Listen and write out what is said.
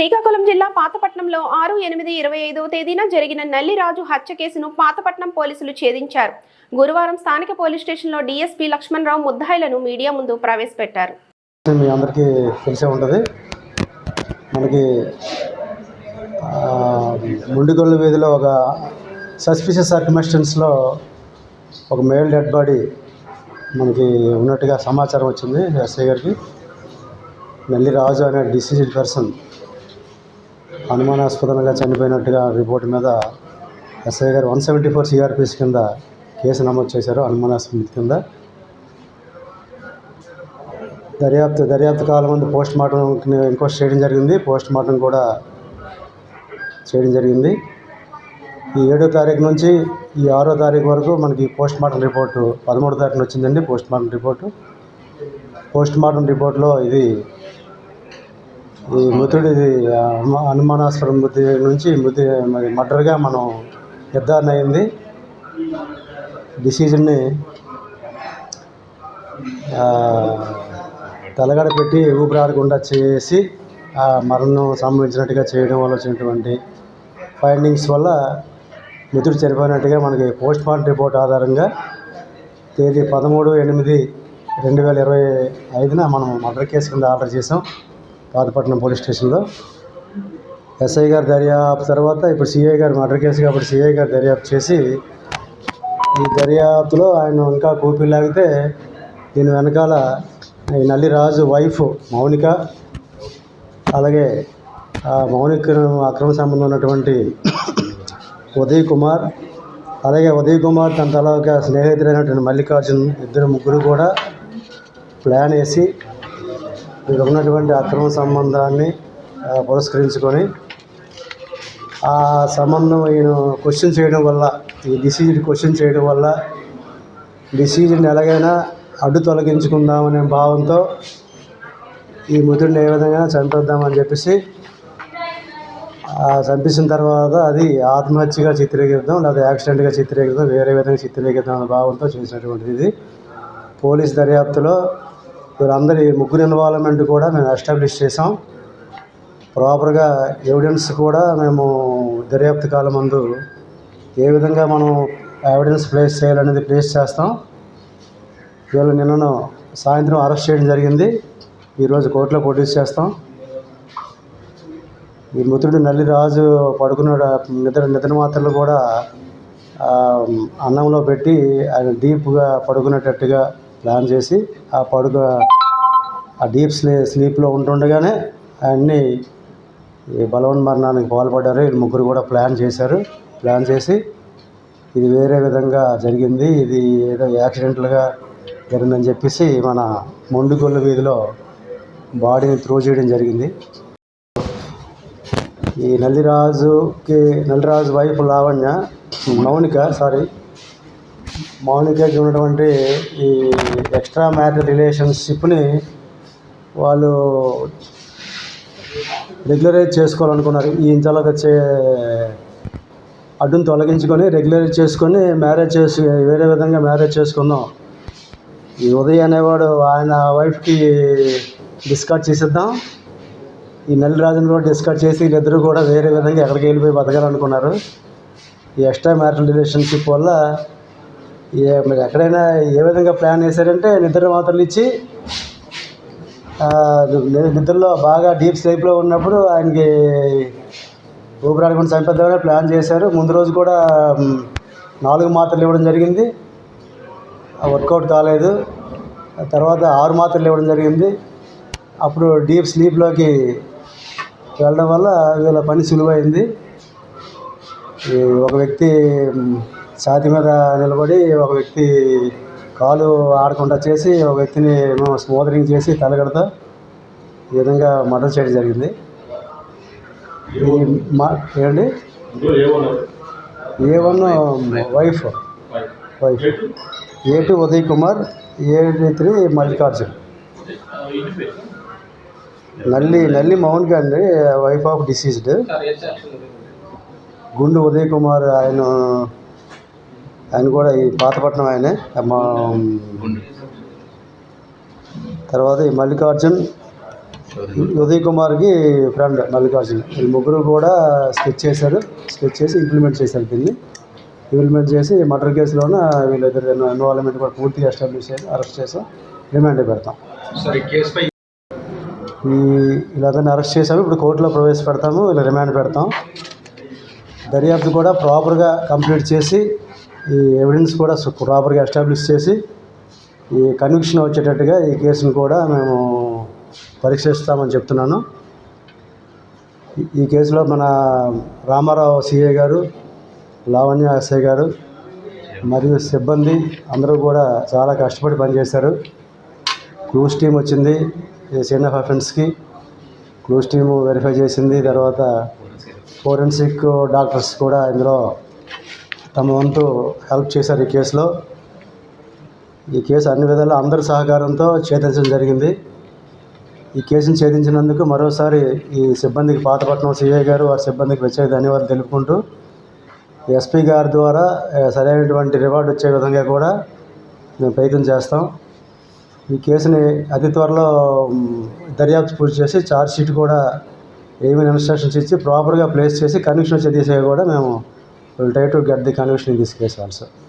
శ్రీకాకుళం జిల్లా పాతపట్నంలో ఆరు ఎనిమిది ఇరవై ఐదవ తేదీన జరిగిన నల్లిరాజు హత్య కేసును పాతపట్నం పోలీసులు ఛేదించారు. గురువారం స్థానిక పోలీస్ స్టేషన్లో డీఎస్పీ లక్ష్మణరావు ముద్దాయిలను మీడియా ముందు ప్రవేశపెట్టారు. మీ అందరికీ తెలిసే ఉంటుంది. మనకి ముండిగొల్లు వీధిలో ఒక సస్పిషియస్ సర్కమిస్టెన్స్లో ఒక మేల్ డెడ్ బాడీ మనకి ఉన్నట్టుగా సమాచారం వచ్చింది ఎస్ఐ గారికి. నల్లి రాజు అనే డిసీజ్డ్ పర్సన్ అనుమానాస్పదంగా చనిపోయినట్టుగా రిపోర్ట్ మీద ఎస్ఐ గారు వన్ సెవెంటీ ఫోర్ సిఆర్పిస్ కింద కేసు నమోదు చేశారు. అనుమానాస్పద కింద. దర్యాప్తు దర్యాప్తు కాలం ముందు పోస్ట్ మార్టం ఇంక్వెస్ట్ చేయడం జరిగింది. పోస్ట్ మార్టం కూడా చేయడం జరిగింది. ఈ ఏడో తారీఖు నుంచి ఈ ఆరో తారీఖు వరకు మనకి పోస్ట్ మార్టం రిపోర్టు పదమూడో తారీఖున వచ్చిందండి. Post mortem report. Post mortem రిపోర్ట్లో ఇది ఈ మృతుడిది అనుమా- అనుమానాస్పద మృతి నుంచి మృతి మరి మర్డర్గా మనం నిర్ధారణ అయింది డిసీజన్ని తలగడ పెట్టి ఊపిరాడకుండా చేసి ఆ మరణం సంభవించినట్టుగా చేయడం వల్ల వచ్చినటువంటి ఫైండింగ్స్ వల్ల మృతుడు చనిపోయినట్టుగా మనకి పోస్ట్ మార్టం రిపోర్ట్ ఆధారంగా తేదీ పదమూడు ఎనిమిది రెండు వేల ఇరవై ఐదున మనం మర్డర్ కేసు కింద ఆర్డర్ చేసాం పాతపట్నం పోలీస్ స్టేషన్లో. ఎస్ఐ గారు దర్యాప్తు తర్వాత ఇప్పుడు సిఐ గారు మర్డర్ కేసు కాబట్టి సిఐ గారు దర్యాప్తు చేసి ఈ దర్యాప్తులో ఆయన ఇంకా కూపి లాగితే దీని వెనకాల ఈ నల్లిరాజు వైఫ్ మౌనిక అలాగే ఆ మౌనిక అక్రమ సంబంధం ఉన్నటువంటి ఉదయ్ కుమార్ అలాగే ఉదయ్ కుమార్ తన తలక స్నేహితుడైనటువంటి మల్లికార్జున్ ఇద్దరు ముగ్గురు కూడా ప్లాన్ వేసి మీరు ఉన్నటువంటి అక్రమ సంబంధాన్ని పురస్కరించుకొని ఆ సంబంధం ఈయన క్వశ్చన్ చేయడం వల్ల ఈ డిసీజ్డ్ క్వశ్చన్ చేయడం వల్ల డిసీజ్ని ఎలాగైనా అడ్డు తొలగించుకుందామనే భావంతో ఈ మృతుడిని ఏ విధంగా చంపేద్దామని చెప్పేసి చంపించిన తర్వాత అది ఆత్మహత్యగా చిత్రీకరిద్దాం లేదా యాక్సిడెంట్గా చిత్రీకరిద్దాం వేరే విధంగా చిత్రీకరిద్దాం అనే భావంతో చేసినటువంటిది ఇది. పోలీస్ దర్యాప్తులో వీళ్ళందరి ముగ్గురు ఇన్వాల్వ్మెంట్ కూడా మేము ఎస్టాబ్లిష్ చేసాం ప్రాపర్గా ఎవిడెన్స్ కూడా మేము దర్యాప్తు కాలం ముందు ఏ విధంగా మనం ఎవిడెన్స్ ప్లేస్ చేయాలనేది ప్లేస్ చేస్తాం. వీళ్ళు నిన్నను సాయంత్రం అరెస్ట్ చేయడం జరిగింది. ఈరోజు కోర్టులో ప్రొడ్యూస్ చేస్తాం. ఈ మృతుడు నల్లిరాజు పడుకున్న నిద్ర నిద్ర మాత్రలు కూడా అన్నంలో పెట్టి ఆయన డీప్గా పడుకునేటట్టుగా ప్లాన్ చేసి ఆ పడుక ఆ డీప్ స్లీ స్లీప్లో ఉంటుండగానే ఆయన్ని ఈ బలవన్ మరణానికి పాల్పడ్డారు. వీళ్ళు ముగ్గురు కూడా ప్లాన్ చేశారు. ప్లాన్ చేసి ఇది వేరే విధంగా జరిగింది. ఇది ఏదో యాక్సిడెంటల్గా జరిగిందని చెప్పేసి మన మొండిగొల్లు వీధిలో బాడీని త్రో చేయడం జరిగింది. ఈ నల్లిరాజుకి నల్లిరాజు వైఫ్ లావణ్య మౌనిక సారీ మౌనికకి ఉన్నటువంటి ఈ ఎక్స్ట్రా మ్యారిటల్ రిలేషన్షిప్ని వాళ్ళు రెగ్యులరైజ్ చేసుకోవాలనుకున్నారు. ఈ ఇంతలోకి వచ్చే అడ్డును తొలగించుకొని రెగ్యులరైజ్ చేసుకొని మ్యారేజ్ చేసి వేరే విధంగా మ్యారేజ్ చేసుకున్నాం ఈ ఉదయ్ అనేవాడు ఆయన వైఫ్కి డిస్కార్డ్ చేసేద్దాం. ఈ నెలరాజుని కూడా డిస్కస్ చేసి వీళ్ళిద్దరూ కూడా వేరే విధంగా ఎక్కడికి వెళ్ళిపోయి బతకాలనుకున్నారు. ఈ ఎక్స్ట్రా మ్యారిటల్ రిలేషన్షిప్ వల్ల మీరు ఎక్కడైనా ఏ విధంగా ప్లాన్ చేశారంటే నిద్ర మాత్రలు ఇచ్చి నిద్రలో బాగా డీప్ స్లీప్లో ఉన్నప్పుడు ఆయనకి ఊపిరాడకుండా చంపేద్దామని ప్లాన్ చేశారు. ముందు రోజు కూడా నాలుగు మాత్రలు ఇవ్వడం జరిగింది. ఆ వర్కౌట్ కాలేదు. తర్వాత ఆరు మాత్రలు ఇవ్వడం జరిగింది. అప్పుడు డీప్ స్లీప్లోకి వెళ్ళడం వల్ల వీళ్ళ పని సులువైంది. ఒక వ్యక్తి ఛాతీ మీద నిలబడి ఒక వ్యక్తి కాలు ఆడకుండా చేసి ఒక వ్యక్తిని ఏమో స్మోదరింగ్ చేసి తలగడతా ఈ విధంగా మర్డర్ చేయడం జరిగింది. ఈ మా A one wife. Wife. A two Uday Kumar A three Mallikarjun. Nalli Nalli మౌన్ అండి wife of deceased Gundu Uday Kumar ఆయన ఆయన కూడా ఈ పాతపట్నం ఆయనే. తర్వాత ఈ మల్లికార్జున్ ఉదయ్ కుమార్కి ఫ్రెండ్ మల్లికార్జున్. వీళ్ళు ముగ్గురు కూడా స్కెచ్ చేశారు. స్కెచ్ చేసి ఇంప్లిమెంట్ చేశారు దీన్ని. ఇంప్లిమెంట్ చేసి మర్డర్ కేసులోన వీళ్ళిద్దరు ఇన్వాల్వ్మెంట్ కూడా పూర్తిగా ఎస్టాబ్లిష్ చేసి అరెస్ట్ చేసాం. రిమాండ్ పెడతాం. ఈ ఈ వీళ్ళందరినీ అరెస్ట్ చేసాము. ఇప్పుడు కోర్టులో ప్రవేశపెడతాము. వీళ్ళు రిమాండ్ పెడతాం. దర్యాప్తు కూడా ప్రాపర్గా కంప్లీట్ చేసి ఈ ఎవిడెన్స్ కూడా ప్రాపర్గా ఎస్టాబ్లిష్ చేసి ఈ కన్విక్షన్ వచ్చేటట్టుగా ఈ కేసును కూడా మేము పరీక్షిస్తామని చెప్తున్నాను. ఈ- కేసులో మన రామారావు సిఏ గారు లావణ్య ఎస్ఐ గారు మరియు సిబ్బంది అందరూ కూడా చాలా కష్టపడి పనిచేశారు. క్లూస్ టీం వచ్చింది ఈ సీన్ ఆఫ్ అఫెన్స్కి క్లూస్ టీము వెరిఫై చేసింది తర్వాత ఫోరెన్సిక్ డాక్టర్స్ కూడా ఇందులో తమ వంతు హెల్ప్ చేశారు ఈ కేసులో. ఈ కేసు అన్ని విధాలు అందరి సహకారంతో ఛేదించడం జరిగింది. ఈ కేసును ఛేదించినందుకు మరోసారి ఈ సిబ్బందికి పాతపట్నం సిఐ గారు వారి సిబ్బందికి ప్రత్యేక ధన్యవాదాలు తెలుపుకుంటూ ఎస్పీ గారి ద్వారా సరైనటువంటి రివార్డు వచ్చే విధంగా కూడా మేము ప్రయత్నం చేస్తాం. ఈ కేసుని అతి త్వరలో దర్యాప్తు పూర్తి చేసి ఛార్జ్ షీట్ కూడా ఏమైనా ఇన్స్ట్రక్షన్స్ ఇచ్చి ప్రాపర్గా ప్లేస్ చేసి కన్విక్షన్ వచ్చే దిశగా కూడా మేము we will try to get the conclusion in this case also.